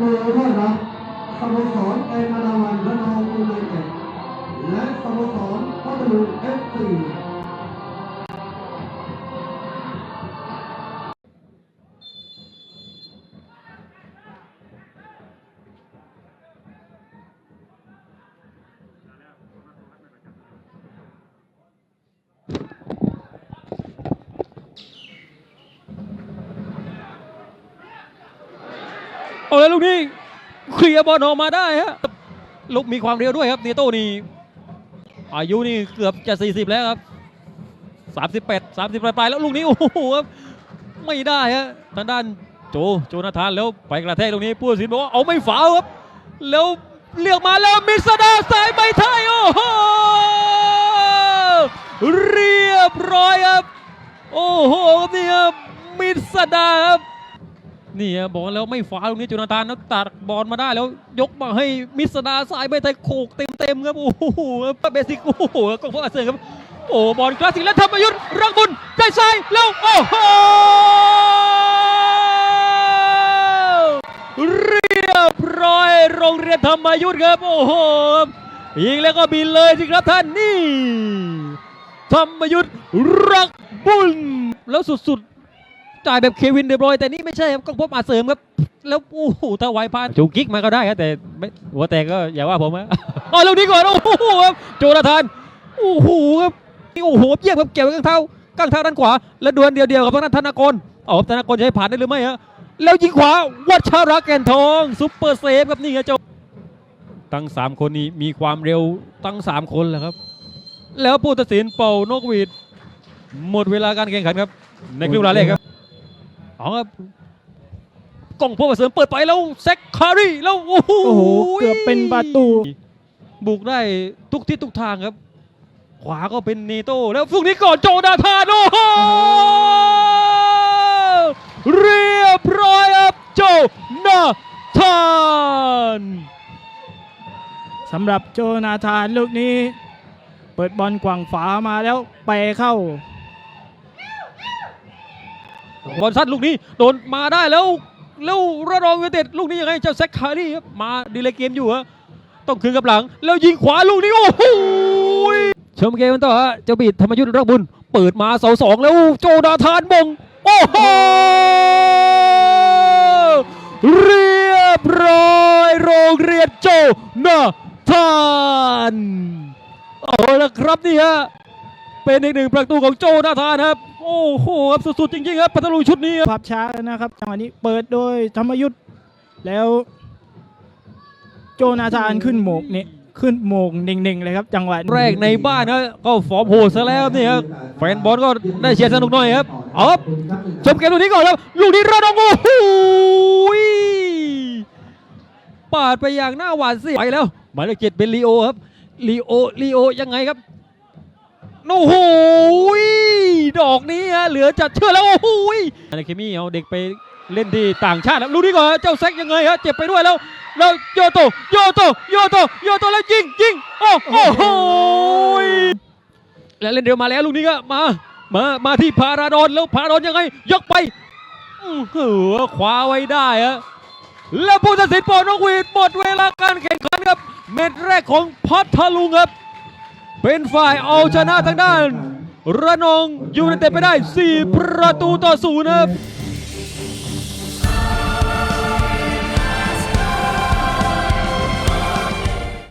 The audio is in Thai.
มือด้วยนะสโมสรเอมานาวันและนองอุไนเต็ดและสโมสรพัทลุงเอฟซี เอาแล้วลูกนี้เคลียร์บอลออกมาได้ฮะลูกมีความเร็วด้วยครับเนโต้นี่อายุนี่เกือบจะ 40 แล้วครับ 38 30ปลายๆแล้วลูกนี้ โอ้โหครับ ไม่ได้ฮะทางด้านโจโจนาธานแล้วไปกระแทกตรงนี้ผู้ตัดสินบอกว่าเอาไม่ฝาวครับ แล้วเรียกมาแล้วมิสดาสายไม่ไทย โอ้โหเรียบร้อยครับ โอ้โหนี่ครับมิสดาครับ นี่ฮะบอกแล้วไม่ฟ้าตรงนี้จุนาธานนักตัดบอลมาได้แล้วยกมาให้มิสดาสายไปไทยโขกเต็มเต็มๆครับโอ้โหเบสิกโอ้โหก็เพราะอาเซนครับโอ้บอลคลาสสิกแล้วธรรมยุทธ์รักบุญได้ซ้ายแล้วโอ้โหเรียบร้อยโรงเรียนธรรมยุทธ์ครับโอ้โหยิงแล้วก็บินเลยสิครับท่านนี่ธรรมยุทธ์รักบุญแล้วสุดๆ จ่ายแบบเควินเดบรอยน์แต่นี่ไม่ใช่ครับก็พบมาเสริมครับ แล้วโอ้โหถ้าไหวพลาดจูกิ๊กมาก็ได้ครับแต่ไม่หัวแตกก็อย่าว่าผมนะเอาลูกนี้ก่อนโอ้โหครับโจนาธานโอ้โหครับนี่โอ้โหเยี่ยมครับเกี่ยวกับข้างเท้าข้างเท้าด้านขวา แล้วดวลเดียวเดียวๆกับทางด้านธนากรเอาธนากรจะให้ผ่านได้หรือไม่ฮะแล้วยิงขวาวัชระแก่นทองซุปเปอร์เซฟครับนี่ครับเจ้าทั้งสามคนนี้มีความเร็วทั้งสามคนแหละครับ แล้วผู้ตัดสินเป่านกหวีด หมดเวลาการแข่งขันครับ ในครึ่งเวลาแรกครับ เอาครับกล้องพวกเสริมเปิดไปแล้วแซคคารีแล้วโอ้โหโอ้โหเกือบเป็นประตู บุกได้ทุกทิศทุกทางครับ ขวาก็เป็นเนโต้แล้วฟุกนี้ก่อนโจนาธานโอ้โหเรียบร้อยครับโจนาธานสำหรับโจนาธานลูกนี้ เปิดบอลกว่างฝามาแล้วไปเข้า บอลสั้นลูกนี้โดนมาได้แล้วแล้วระรองยูไนเต็ดลูกนี้ยังไงเจ้าแซคคารีครับมาดีเลยเกมอยู่ฮะต้องคืนกับหลัง แล้วยิงขวาลูกนี้โอ้โหชมเกมกันต่อฮะเจ้าบีดธรรมยุทธ์รักบุญ เปิดมาเสาสองแล้วโจนาธานมงโอ้โหเรียบร้อยโรงเรียนโจนาธานเอาละครับนี่ฮะ เป็นอีกหนึ่งประตูของโจนาธานครับ โอ้โหครับสุดๆจริงๆครับพัทลุงชุดนี้ครับภาพช้านะครับจังหวะนี้เปิดโดยธรรมยุทธ์แล้วโจนาธานขึ้นโหมกนี่ขึ้นโหมงเน่งๆเลยครับ จังหวะนี้แรกในบ้านนะก็ฟอร์มโหดซะแล้วนี่ครับแฟนบอลก็ได้เชียร์สนุกหน่อยครับเอาครับชมเกมลูกนี้ก่อนครับลูกนี้ระดองโอ้โหปาดไปอย่างหน้าหวาดเสียวไปแล้วหมายเลขเจ็ดเป็นลีโอครับลีโอลีโอยังไงครับ โอ้โหดอกนี้ฮะเหลือจัดเชื่อแล้วโอ้โหในเคมีเอาเด็กไปเล่นที่ต่างชาติครับลูกนี้ก่อนเจ้าแซกยังไงฮะเจ็บไปด้วยแล้วแล้วโยโตโยโตโยโตโยโตแล้วยิงยิงโอ้โหแล้วเล่นเร็วมาแล้วลูกนี้ก็มามามาที่พาราดอนแล้วพาราดอนยังไง ยกไปอือหือคว้าไว้ได้ฮะแล้วผู้ตัดสินปอนกหวีดหมดเวลาการแข่งขันครับ เม็ดแรกของพัทลุงครับ เป็นฝ่ายเอาชนะทางด้าน ระนองยูเนเต็ดไปได้ 4 ประตูต่อศูนย์นะครับ